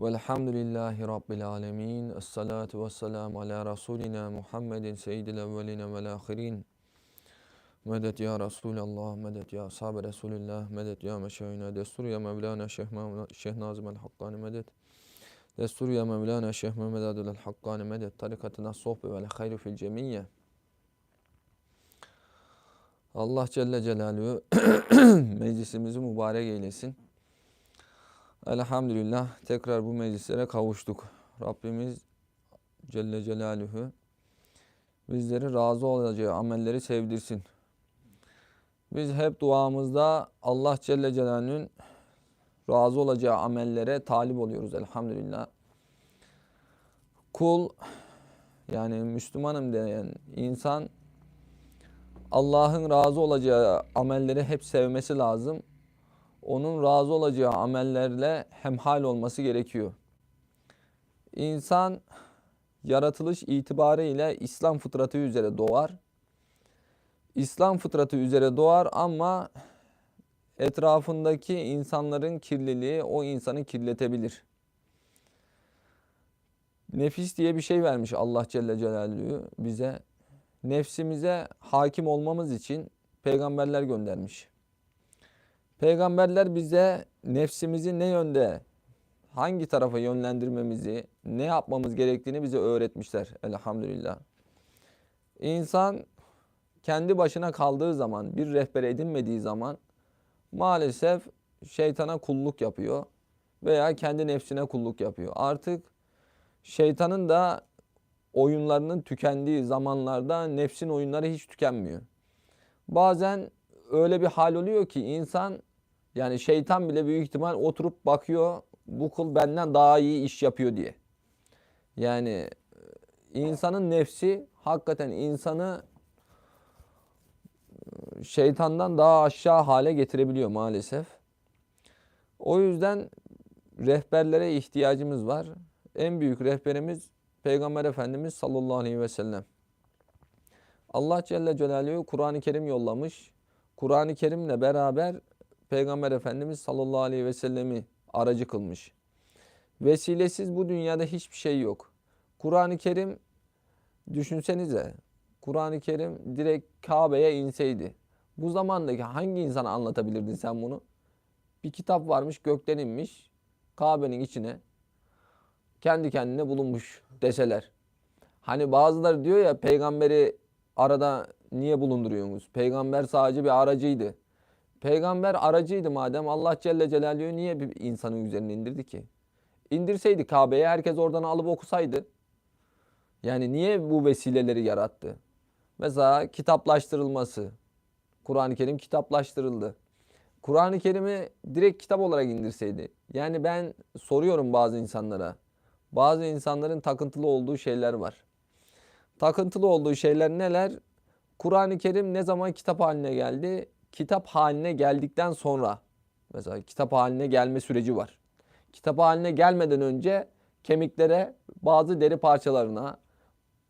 Velhamdülillahi Rabbil alemin. Esselatu vesselamu ala Resulina Muhammedin seyyidil evveline vel ahirin. Medet ya Resulallah, medet ya ashabi Resulillah, medet ya meşayina, destur ya Mevlana Şeyh, Nazım el Hakkani medet. Destur ya Mevlana Şeyh Mehmet Adil el Hakkani medet. Tarikatına sohbe vel hayru fil cemiyye. Allah Celle Celaluhu meclisimizi mübarek eylesin. Elhamdülillah tekrar bu meclislere kavuştuk. Rabbimiz Celle Celaluhu bizleri razı olacağı amelleri sevdirsin. Biz hep duamızda Allah Celle Celaluhu'nun razı olacağı amellere talip oluyoruz elhamdülillah. Kul yani Müslümanım diyen insan Allah'ın razı olacağı amelleri hep sevmesi lazım. Onun razı olacağı amellerle hemhal olması gerekiyor. İnsan yaratılış itibariyle İslam fıtratı üzere doğar. İslam fıtratı üzere doğar ama etrafındaki insanların kirliliği o insanı kirletebilir. Nefis diye bir şey vermiş Allah Celle Celaluhu bize. Nefsimize hakim olmamız için peygamberler göndermiş. Peygamberler bize nefsimizi ne yönde, hangi tarafa yönlendirmemizi, ne yapmamız gerektiğini bize öğretmişler elhamdülillah. İnsan kendi başına kaldığı zaman, bir rehber edinmediği zaman maalesef şeytana kulluk yapıyor veya kendi nefsine kulluk yapıyor. Artık şeytanın da oyunlarının tükendiği zamanlarda nefsin oyunları hiç tükenmiyor. Bazen öyle bir hal oluyor ki insan yani şeytan bile büyük ihtimal oturup bakıyor bu kul benden daha iyi iş yapıyor diye. Yani e, insanın nefsi hakikaten insanı e, şeytandan daha aşağı hale getirebiliyor maalesef. O yüzden rehberlere ihtiyacımız var. En büyük rehberimiz Peygamber Efendimiz sallallahu aleyhi ve sellem. Allah Celle Celaluhu Kur'an-ı Kerim yollamış. Kur'an-ı Kerim'le beraber Peygamber Efendimiz sallallahu aleyhi ve sellemi aracı kılmış. Vesilesiz bu dünyada hiçbir şey yok. Kur'an-ı Kerim düşünsenize Kur'an-ı Kerim direkt Kabe'ye inseydi. Bu zamandaki hangi insana anlatabilirdin sen bunu? Bir kitap varmış gökten inmiş Kabe'nin içine kendi kendine bulunmuş deseler. Hani bazıları diyor ya peygamberi arada niye bulunduruyorsunuz? Peygamber sadece bir aracıydı. Peygamber aracıydı madem Allah Celle Celaluhu niye bir insanın üzerine indirdi ki? İndirseydi Kabe'ye herkes oradan alıp okusaydı. Yani niye bu vesileleri yarattı? Mesela kitaplaştırılması. Kur'an-ı Kerim kitaplaştırıldı. Kur'an-ı Kerim'i direkt kitap olarak indirseydi. Yani ben soruyorum bazı insanlara. Bazı insanların takıntılı olduğu şeyler var. Takıntılı olduğu şeyler neler? Kur'an-ı Kerim ne zaman kitap haline geldi? Kitap haline geldikten sonra. Mesela kitap haline gelme süreci var. Kitap haline gelmeden önce kemiklere bazı deri parçalarına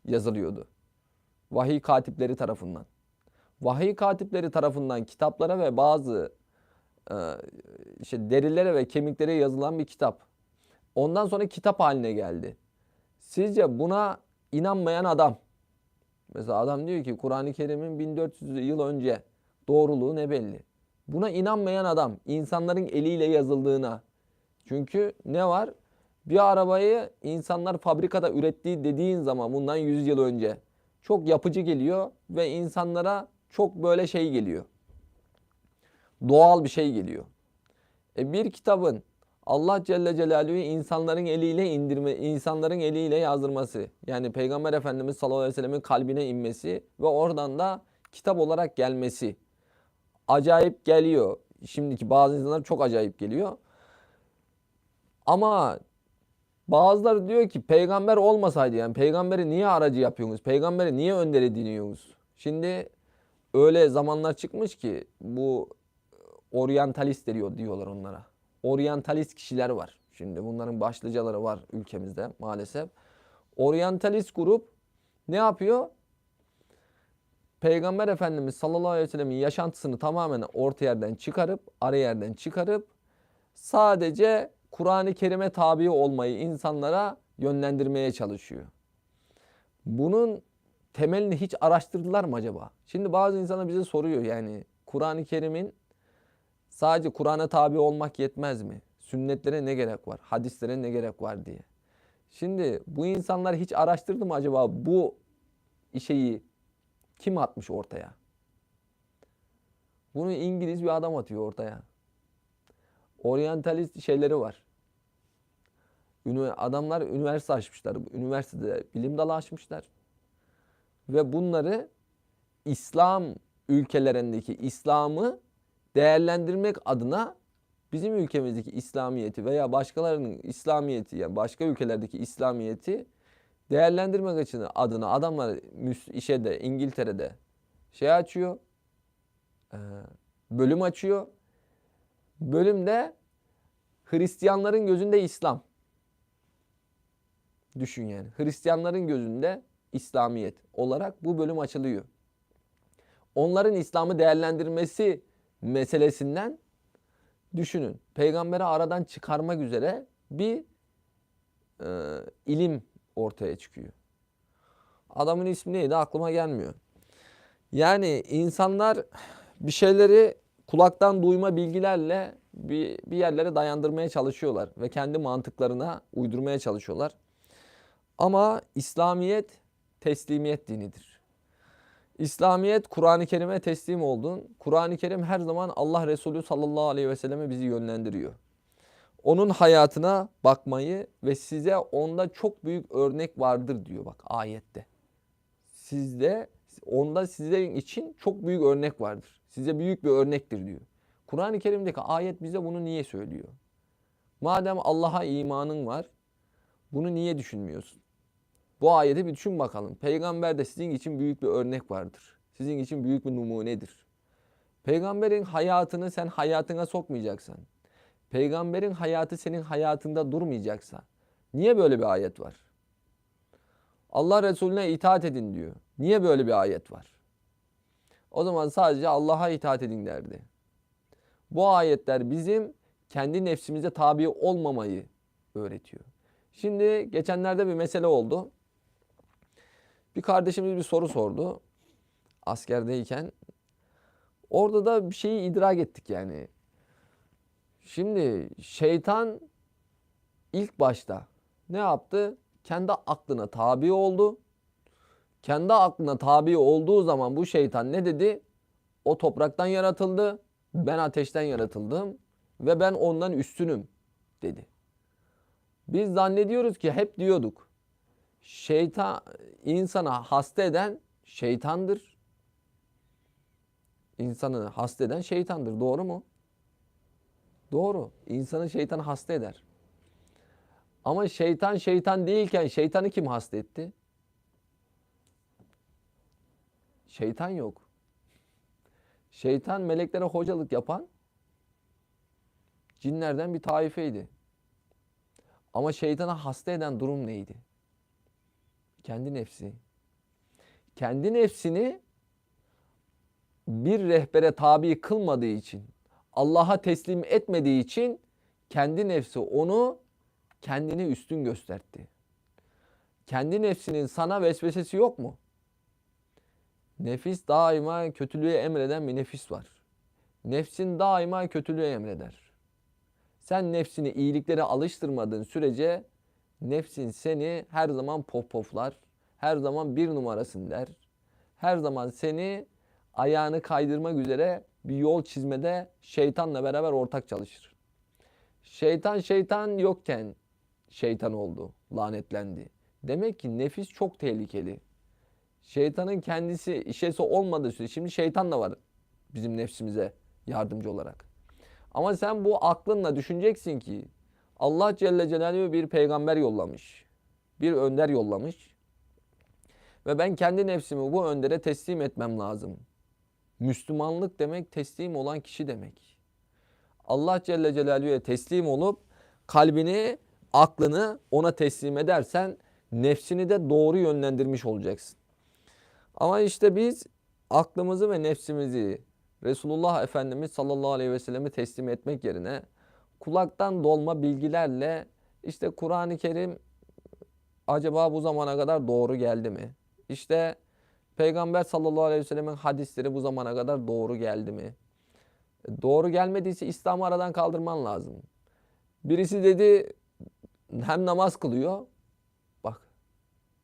yazılıyordu. Vahiy katipleri tarafından. Vahiy katipleri tarafından kitaplara ve bazı e, işte derilere ve kemiklere yazılan bir kitap. Ondan sonra kitap haline geldi. Sizce buna inanmayan adam, mesela adam diyor ki Kur'an-ı Kerim'in 1400 yıl önce doğruluğu ne belli? Buna inanmayan adam, insanların eliyle yazıldığına. Çünkü ne var? Bir arabayı insanlar fabrikada ürettiği dediğin zaman bundan 100 yıl önce çok yapıcı geliyor ve insanlara çok böyle şey geliyor. Doğal bir şey geliyor. E bir kitabın Allah Celle Celaluhu insanların eliyle indirme, insanların eliyle yazdırması. Yani Peygamber Efendimiz sallallahu aleyhi ve sellemin kalbine inmesi ve oradan da kitap olarak gelmesi. Acayip geliyor. Şimdiki bazı insanlar çok acayip geliyor. Ama bazıları diyor ki peygamber olmasaydı yani peygamberi niye aracı yapıyorsunuz? Peygamberi niye önder ediniyorsunuz? Şimdi öyle zamanlar çıkmış ki bu oryantalist diyor diyorlar onlara oryantalist kişiler var. Şimdi bunların başlıcaları var ülkemizde maalesef. Oryantalist grup ne yapıyor? Peygamber Efendimiz sallallahu aleyhi ve sellemin yaşantısını tamamen orta yerden çıkarıp, ara yerden çıkarıp sadece Kur'an-ı Kerim'e tabi olmayı insanlara yönlendirmeye çalışıyor. Bunun temelini hiç araştırdılar mı acaba? Şimdi bazı insanlar bize soruyor yani Kur'an-ı Kerim'in sadece Kur'an'a tabi olmak yetmez mi? Sünnetlere ne gerek var? Hadislere ne gerek var diye. Şimdi bu insanlar hiç araştırdı mı acaba bu şeyi kim atmış ortaya? Bunu İngiliz bir adam atıyor ortaya. Oryantalist şeyleri var. Adamlar üniversite açmışlar. Üniversitede bilim dalı açmışlar. Ve bunları İslam ülkelerindeki İslam'ı değerlendirmek adına bizim ülkemizdeki İslamiyeti veya başkalarının İslamiyeti yani başka ülkelerdeki İslamiyeti değerlendirmek için adına adamlar işe de İngiltere'de şey açıyor. e, bölüm açıyor. Bölümde Hristiyanların gözünde İslam. Düşün yani. Hristiyanların gözünde İslamiyet olarak bu bölüm açılıyor. Onların İslam'ı değerlendirmesi meselesinden düşünün. Peygamberi aradan çıkarmak üzere bir e, ilim ortaya çıkıyor. Adamın ismi neydi aklıma gelmiyor. Yani insanlar bir şeyleri kulaktan duyma bilgilerle bir, bir yerlere dayandırmaya çalışıyorlar ve kendi mantıklarına uydurmaya çalışıyorlar. Ama İslamiyet teslimiyet dinidir. İslamiyet Kur'an-ı Kerim'e teslim oldun. Kur'an-ı Kerim her zaman Allah Resulü sallallahu aleyhi ve selleme bizi yönlendiriyor. Onun hayatına bakmayı ve size onda çok büyük örnek vardır diyor bak ayette. Sizde onda sizin için çok büyük örnek vardır. Size büyük bir örnektir diyor. Kur'an-ı Kerim'deki ayet bize bunu niye söylüyor? Madem Allah'a imanın var, bunu niye düşünmüyorsun? Bu ayeti bir düşün bakalım. Peygamber de sizin için büyük bir örnek vardır. Sizin için büyük bir numunedir. Peygamberin hayatını sen hayatına sokmayacaksan, peygamberin hayatı senin hayatında durmayacaksa, niye böyle bir ayet var? Allah Resulüne itaat edin diyor. Niye böyle bir ayet var? O zaman sadece Allah'a itaat edin derdi. Bu ayetler bizim kendi nefsimize tabi olmamayı öğretiyor. Şimdi geçenlerde bir mesele oldu. Bir kardeşimiz bir soru sordu. Askerdeyken. Orada da bir şeyi idrak ettik yani. Şimdi şeytan ilk başta ne yaptı? Kendi aklına tabi oldu. Kendi aklına tabi olduğu zaman bu şeytan ne dedi? O topraktan yaratıldı. Ben ateşten yaratıldım ve ben ondan üstünüm dedi. Biz zannediyoruz ki hep diyorduk. Şeytan insana hasta eden şeytandır. İnsanı hasta eden şeytandır. Doğru mu? Doğru. İnsanı şeytan hasta eder. Ama şeytan şeytan değilken şeytanı kim hasta etti? Şeytan yok. Şeytan meleklere hocalık yapan cinlerden bir taifeydi. Ama şeytana hasta eden durum neydi? Kendi nefsi. Kendi nefsini bir rehbere tabi kılmadığı için, Allah'a teslim etmediği için kendi nefsi onu kendine üstün gösterdi. Kendi nefsinin sana vesvesesi yok mu? Nefis daima kötülüğü emreden bir nefis var. Nefsin daima kötülüğü emreder. Sen nefsini iyiliklere alıştırmadığın sürece nefsin seni her zaman pof poflar. Her zaman bir numarasın der. Her zaman seni ayağını kaydırmak üzere bir yol çizmede şeytanla beraber ortak çalışır. Şeytan şeytan yokken şeytan oldu, lanetlendi. Demek ki nefis çok tehlikeli. Şeytanın kendisi işesi olmadığı sürece şimdi şeytan da var bizim nefsimize yardımcı olarak. Ama sen bu aklınla düşüneceksin ki Allah Celle Celaluhu bir peygamber yollamış. Bir önder yollamış. Ve ben kendi nefsimi bu öndere teslim etmem lazım. Müslümanlık demek teslim olan kişi demek. Allah Celle Celaluhu'ya teslim olup kalbini, aklını ona teslim edersen nefsini de doğru yönlendirmiş olacaksın. Ama işte biz aklımızı ve nefsimizi Resulullah Efendimiz sallallahu aleyhi ve selleme teslim etmek yerine kulaktan dolma bilgilerle işte Kur'an-ı Kerim acaba bu zamana kadar doğru geldi mi? İşte Peygamber sallallahu aleyhi ve sellemin hadisleri bu zamana kadar doğru geldi mi? E, Doğru gelmediyse İslam'ı aradan kaldırman lazım. Birisi dedi hem namaz kılıyor. Bak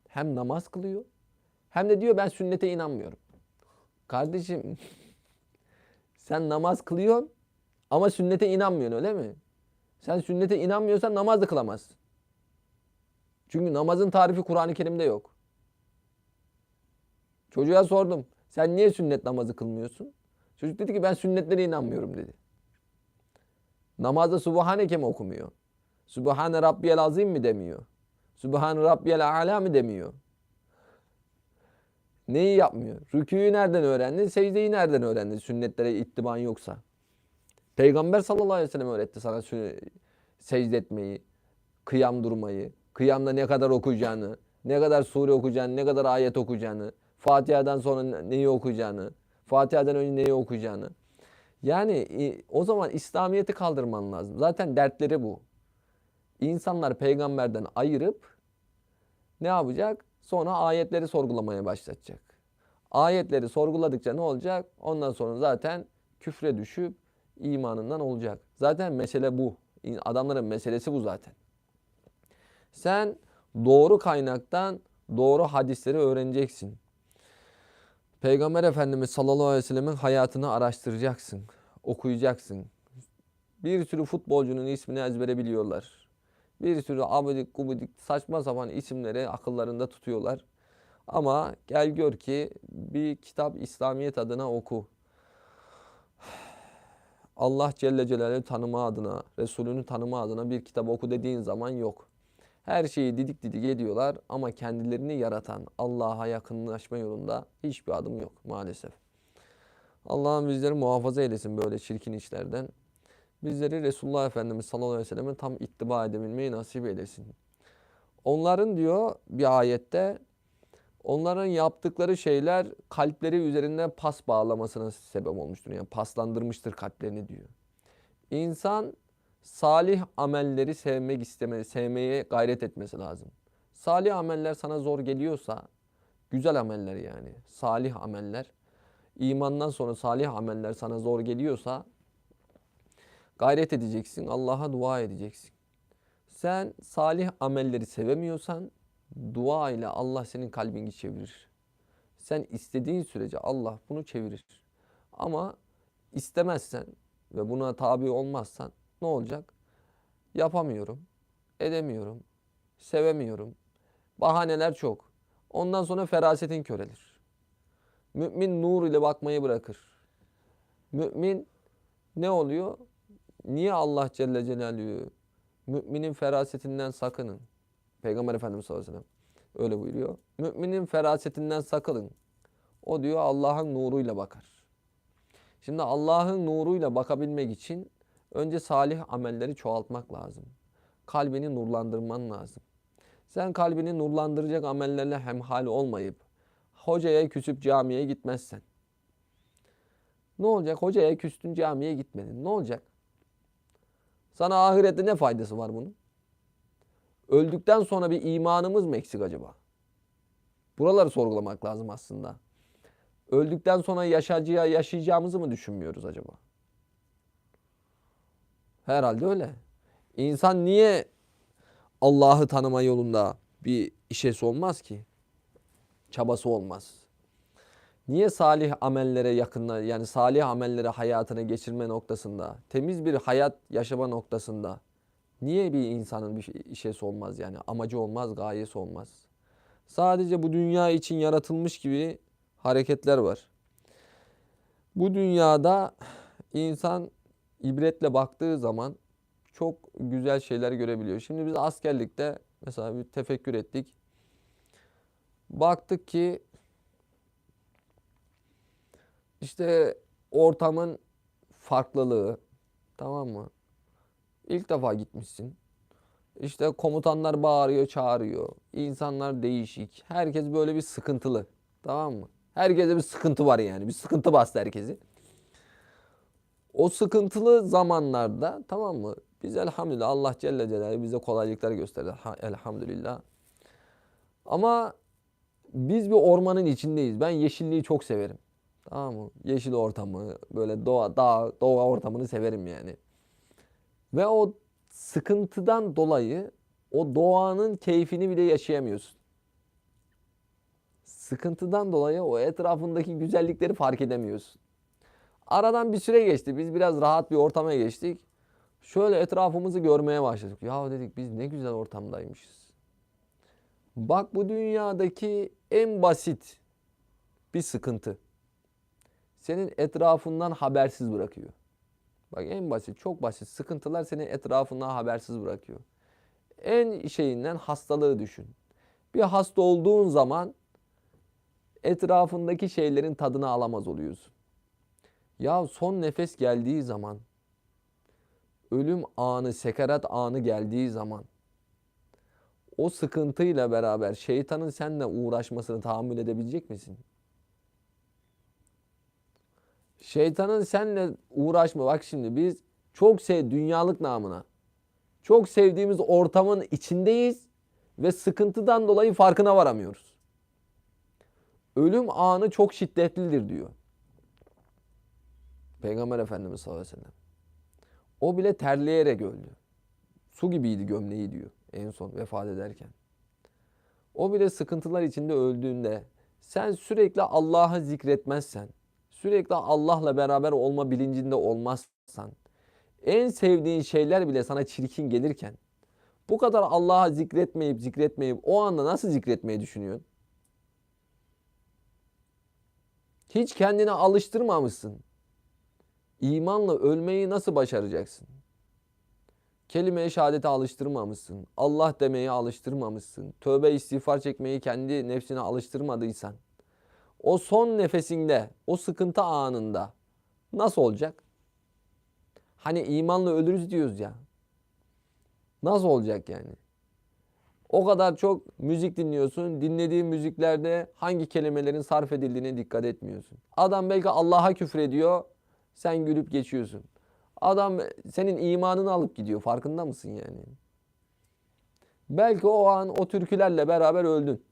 hem namaz kılıyor hem de diyor ben sünnete inanmıyorum. Kardeşim sen namaz kılıyorsun ama sünnete inanmıyorsun öyle mi? Sen sünnete inanmıyorsan namaz da kılamazsın. Çünkü namazın tarifi Kur'an-ı Kerim'de yok. Çocuğa sordum. Sen niye sünnet namazı kılmıyorsun? Çocuk dedi ki ben sünnetlere inanmıyorum dedi. Namazda Subhaneke mi okumuyor? Subhane Rabbiyel Azim mi demiyor? Subhane Rabbiyel A'la mı demiyor? Neyi yapmıyor? Rüküyü nereden öğrendin? Secdeyi nereden öğrendin? Sünnetlere ittiban yoksa. Peygamber sallallahu aleyhi ve sellem öğretti sana secde etmeyi, kıyam durmayı, kıyamda ne kadar okuyacağını, ne kadar sure okuyacağını, ne kadar ayet okuyacağını, Fatiha'dan sonra ne- neyi okuyacağını, Fatiha'dan önce neyi okuyacağını. Yani e, o zaman İslamiyet'i kaldırman lazım. Zaten dertleri bu. İnsanlar peygamberden ayırıp ne yapacak? Sonra ayetleri sorgulamaya başlatacak. Ayetleri sorguladıkça ne olacak? Ondan sonra zaten küfre düşüp imanından olacak. Zaten mesele bu. Adamların meselesi bu zaten. Sen doğru kaynaktan doğru hadisleri öğreneceksin. Peygamber Efendimiz sallallahu aleyhi ve sellemin hayatını araştıracaksın, okuyacaksın. Bir sürü futbolcunun ismini ezbere biliyorlar. Bir sürü abidik gubidik saçma sapan isimleri akıllarında tutuyorlar. Ama gel gör ki bir kitap İslamiyet adına oku. Allah Celle Celaluhu tanıma adına, Resulünü tanıma adına bir kitap oku dediğin zaman yok. Her şeyi didik didik ediyorlar ama kendilerini yaratan Allah'a yakınlaşma yolunda hiçbir adım yok maalesef. Allah'ım bizleri muhafaza eylesin böyle çirkin işlerden. Bizleri Resulullah Efendimiz sallallahu aleyhi ve selleme tam ittiba edebilmeyi nasip eylesin. Onların diyor bir ayette onların yaptıkları şeyler kalpleri üzerinde pas bağlamasına sebep olmuştur. Yani paslandırmıştır kalplerini diyor. İnsan salih amelleri sevmek isteme, sevmeye gayret etmesi lazım. Salih ameller sana zor geliyorsa, güzel ameller yani, salih ameller, imandan sonra salih ameller sana zor geliyorsa, gayret edeceksin, Allah'a dua edeceksin. Sen salih amelleri sevemiyorsan, dua ile Allah senin kalbini çevirir. Sen istediğin sürece Allah bunu çevirir. Ama istemezsen ve buna tabi olmazsan ne olacak? Yapamıyorum, edemiyorum, sevemiyorum. Bahaneler çok. Ondan sonra ferasetin körelir. Mümin nur ile bakmayı bırakır. Mümin ne oluyor? Niye Allah Celle Celaluhu müminin ferasetinden sakının? Peygamber Efendimiz sallallahu aleyhi ve sellem öyle buyuruyor. Müminin ferasetinden sakının. O diyor Allah'ın nuruyla bakar. Şimdi Allah'ın nuruyla bakabilmek için önce salih amelleri çoğaltmak lazım. Kalbini nurlandırman lazım. Sen kalbini nurlandıracak amellerle hemhal olmayıp hocaya küsüp camiye gitmezsen. Ne olacak? Hocaya küstün camiye gitmedin. Ne olacak? Sana ahirette ne faydası var bunun? Öldükten sonra bir imanımız mı eksik acaba? Buraları sorgulamak lazım aslında. Öldükten sonra yaşayacağı, yaşayacağımızı mı düşünmüyoruz acaba? Herhalde öyle. İnsan niye Allah'ı tanıma yolunda bir işesi olmaz ki? Çabası olmaz. Niye salih amellere yakınla yani salih amelleri hayatına geçirme noktasında, temiz bir hayat yaşama noktasında niye bir insanın bir şey- işesi olmaz yani amacı olmaz, gayesi olmaz? Sadece bu dünya için yaratılmış gibi hareketler var. Bu dünyada insan ibretle baktığı zaman çok güzel şeyler görebiliyor. Şimdi biz askerlikte mesela bir tefekkür ettik. Baktık ki işte ortamın farklılığı tamam mı? İlk defa gitmişsin. İşte komutanlar bağırıyor, çağırıyor. İnsanlar değişik. Herkes böyle bir sıkıntılı. Tamam mı? Herkese bir sıkıntı var yani. Bir sıkıntı bastı herkesi. O sıkıntılı zamanlarda tamam mı? Biz elhamdülillah Allah Celle Celaluhu bize kolaylıklar gösterdi. Ha- Elhamdülillah. Ama biz bir ormanın içindeyiz. Ben yeşilliği çok severim. Tamam mı? Yeşil ortamı, böyle doğa, dağ, doğa ortamını severim yani. Ve o sıkıntıdan dolayı o doğanın keyfini bile yaşayamıyorsun. Sıkıntıdan dolayı o etrafındaki güzellikleri fark edemiyorsun. Aradan bir süre geçti. Biz biraz rahat bir ortama geçtik. Şöyle etrafımızı görmeye başladık. Ya dedik biz ne güzel ortamdaymışız. Bak bu dünyadaki en basit bir sıkıntı. Senin etrafından habersiz bırakıyor. Bak en basit, çok basit sıkıntılar seni etrafından habersiz bırakıyor. En şeyinden hastalığı düşün. Bir hasta olduğun zaman etrafındaki şeylerin tadını alamaz oluyorsun. Ya son nefes geldiği zaman, ölüm anı, sekarat anı geldiği zaman o sıkıntıyla beraber şeytanın seninle uğraşmasını tahammül edebilecek misin? Şeytanın seninle uğraşma. Bak şimdi biz çok sev dünyalık namına. Çok sevdiğimiz ortamın içindeyiz ve sıkıntıdan dolayı farkına varamıyoruz. Ölüm anı çok şiddetlidir diyor. Peygamber Efendimiz sallallahu aleyhi ve sellem. O bile terleyerek öldü. Su gibiydi gömleği diyor en son vefat ederken. O bile sıkıntılar içinde öldüğünde sen sürekli Allah'ı zikretmezsen, sürekli Allah'la beraber olma bilincinde olmazsan, en sevdiğin şeyler bile sana çirkin gelirken, bu kadar Allah'a zikretmeyip zikretmeyip o anda nasıl zikretmeyi düşünüyorsun? Hiç kendine alıştırmamışsın. İmanla ölmeyi nasıl başaracaksın? Kelime-i şehadete alıştırmamışsın. Allah demeyi alıştırmamışsın. Tövbe istiğfar çekmeyi kendi nefsine alıştırmadıysan. O son nefesinde, o sıkıntı anında nasıl olacak? Hani imanla ölürüz diyoruz ya. Nasıl olacak yani? O kadar çok müzik dinliyorsun. Dinlediğin müziklerde hangi kelimelerin sarf edildiğine dikkat etmiyorsun. Adam belki Allah'a küfür ediyor. Sen gülüp geçiyorsun. Adam senin imanını alıp gidiyor. Farkında mısın yani? Belki o an o türkülerle beraber öldün.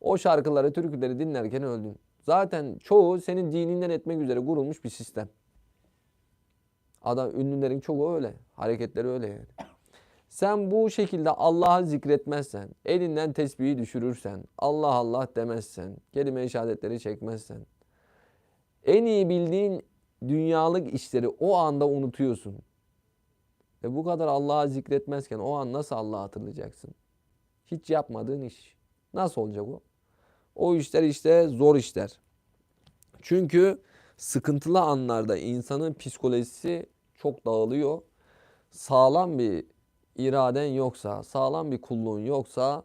O şarkıları, türküleri dinlerken öldün. Zaten çoğu senin dininden etmek üzere kurulmuş bir sistem. Adam ünlülerin çoğu öyle. Hareketleri öyle yani. Sen bu şekilde Allah'ı zikretmezsen, elinden tesbihi düşürürsen, Allah Allah demezsen, kelime-i şehadetleri çekmezsen, en iyi bildiğin dünyalık işleri o anda unutuyorsun. Ve bu kadar Allah'ı zikretmezken o an nasıl Allah'ı hatırlayacaksın? Hiç yapmadığın iş. Nasıl olacak o? O işler işte zor işler. Çünkü sıkıntılı anlarda insanın psikolojisi çok dağılıyor. Sağlam bir iraden yoksa, sağlam bir kulluğun yoksa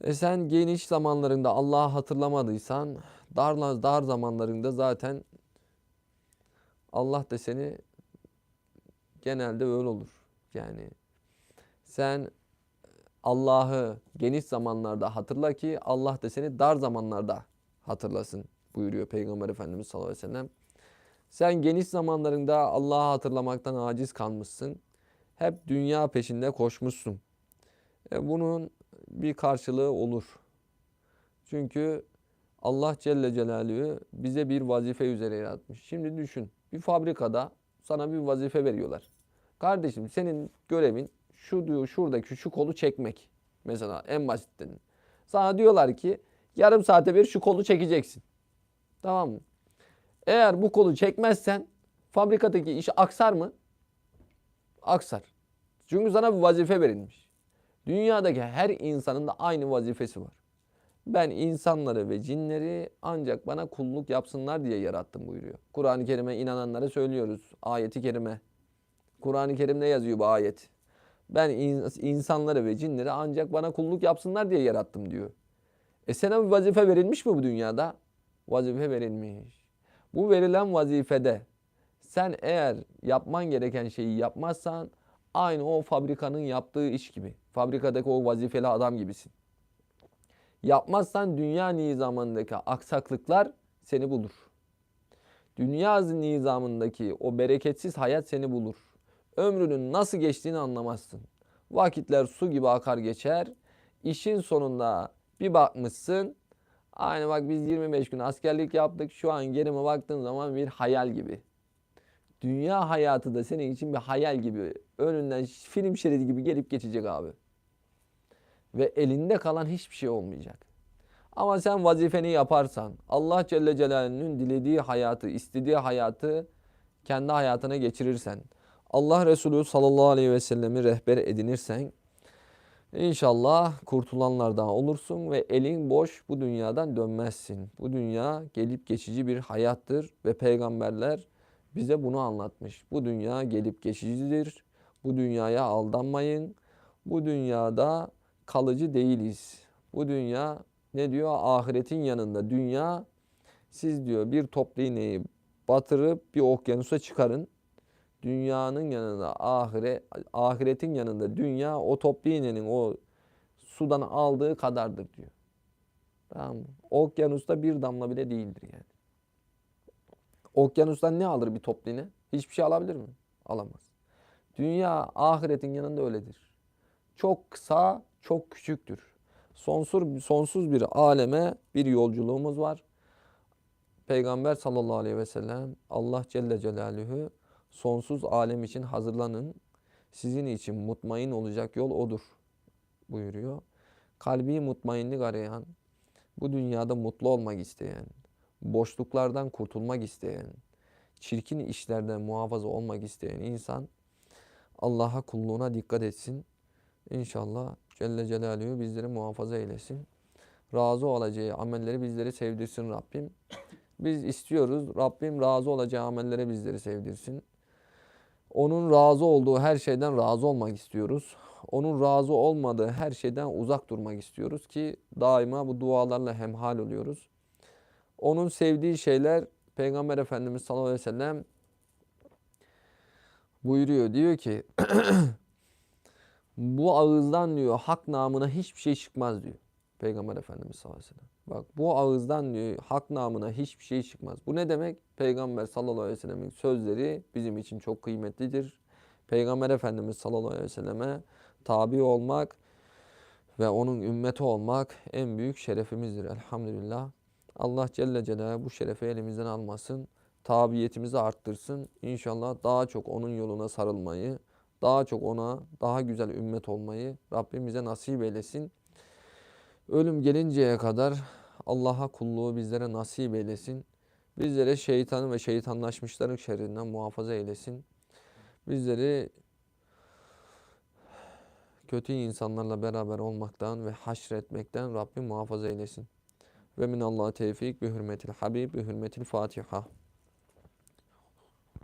e sen geniş zamanlarında Allah'ı hatırlamadıysan dar, dar zamanlarında zaten Allah da seni genelde öyle olur. Yani sen Allah'ı geniş zamanlarda hatırla ki Allah da seni dar zamanlarda hatırlasın buyuruyor Peygamber Efendimiz sallallahu aleyhi ve sellem. Sen geniş zamanlarında Allah'ı hatırlamaktan aciz kalmışsın. Hep dünya peşinde koşmuşsun. E bunun bir karşılığı olur. Çünkü Allah Celle Celaluhu bize bir vazife üzere yaratmış. Şimdi düşün bir fabrikada sana bir vazife veriyorlar. Kardeşim senin görevin şu diyor şuradaki şu kolu çekmek. Mesela en basitten. Sana diyorlar ki yarım saate bir şu kolu çekeceksin. Tamam mı? Eğer bu kolu çekmezsen fabrikadaki iş aksar mı? Aksar. Çünkü sana bir vazife verilmiş. Dünyadaki her insanın da aynı vazifesi var. Ben insanları ve cinleri ancak bana kulluk yapsınlar diye yarattım buyuruyor. Kur'an-ı Kerim'e inananlara söylüyoruz. Ayeti kerime. Kur'an-ı Kerim'de yazıyor bu ayet. Ben insanları ve cinleri ancak bana kulluk yapsınlar diye yarattım diyor. E sana bir vazife verilmiş mi bu dünyada? Vazife verilmiş. Bu verilen vazifede sen eğer yapman gereken şeyi yapmazsan aynı o fabrikanın yaptığı iş gibi. Fabrikadaki o vazifeli adam gibisin. Yapmazsan dünya nizamındaki aksaklıklar seni bulur. Dünya nizamındaki o bereketsiz hayat seni bulur. Ömrünün nasıl geçtiğini anlamazsın. Vakitler su gibi akar geçer. İşin sonunda bir bakmışsın. Aynı bak biz 25 gün askerlik yaptık. Şu an gerime baktığın zaman bir hayal gibi. Dünya hayatı da senin için bir hayal gibi. Önünden film şeridi gibi gelip geçecek abi. Ve elinde kalan hiçbir şey olmayacak. Ama sen vazifeni yaparsan, Allah Celle Celaluhu'nun dilediği hayatı, istediği hayatı kendi hayatına geçirirsen, Allah Resulü sallallahu aleyhi ve sellemi rehber edinirsen, inşallah kurtulanlardan olursun ve elin boş bu dünyadan dönmezsin. Bu dünya gelip geçici bir hayattır ve peygamberler bize bunu anlatmış. Bu dünya gelip geçicidir. Bu dünyaya aldanmayın. Bu dünyada kalıcı değiliz. Bu dünya ne diyor? Ahiretin yanında dünya siz diyor bir toplu iğneyi batırıp bir okyanusa çıkarın. Dünyanın yanında ahiret, ahiretin yanında dünya o toplu iğnenin o sudan aldığı kadardır diyor. Tamam mı? Okyanusta bir damla bile değildir yani. Okyanustan ne alır bir toplu iğne? Hiçbir şey alabilir mi? Alamaz. Dünya ahiretin yanında öyledir. Çok kısa, çok küçüktür. Sonsuz, sonsuz bir aleme bir yolculuğumuz var. Peygamber sallallahu aleyhi ve sellem Allah Celle Celaluhu sonsuz alem için hazırlanın. Sizin için mutmain olacak yol odur buyuruyor. Kalbi mutmainlik arayan, bu dünyada mutlu olmak isteyen, boşluklardan kurtulmak isteyen, çirkin işlerden muhafaza olmak isteyen insan Allah'a kulluğuna dikkat etsin. İnşallah Celle Celaluhu bizleri muhafaza eylesin. Razı olacağı amelleri bizleri sevdirsin Rabbim. Biz istiyoruz Rabbim razı olacağı amelleri bizleri sevdirsin. Onun razı olduğu her şeyden razı olmak istiyoruz. Onun razı olmadığı her şeyden uzak durmak istiyoruz ki daima bu dualarla hemhal oluyoruz. Onun sevdiği şeyler Peygamber Efendimiz sallallahu aleyhi ve sellem buyuruyor. Diyor ki bu ağızdan diyor hak namına hiçbir şey çıkmaz diyor. Peygamber Efendimiz sallallahu aleyhi ve sellem. Bak bu ağızdan diyor hak namına hiçbir şey çıkmaz. Bu ne demek? Peygamber sallallahu aleyhi ve sellemin sözleri bizim için çok kıymetlidir. Peygamber Efendimiz sallallahu aleyhi ve selleme tabi olmak ve onun ümmeti olmak en büyük şerefimizdir elhamdülillah. Allah Celle Celaluhu bu şerefi elimizden almasın. Tabiyetimizi arttırsın. İnşallah daha çok onun yoluna sarılmayı, daha çok ona daha güzel ümmet olmayı Rabbim bize nasip eylesin. Ölüm gelinceye kadar Allah'a kulluğu bizlere nasip eylesin. Bizlere şeytanın ve şeytanlaşmışların şerrinden muhafaza eylesin. Bizleri kötü insanlarla beraber olmaktan ve haşretmekten Rabbim muhafaza eylesin. Ve min Allah tevfik bi hürmetil Habib bi hürmetil Fatiha.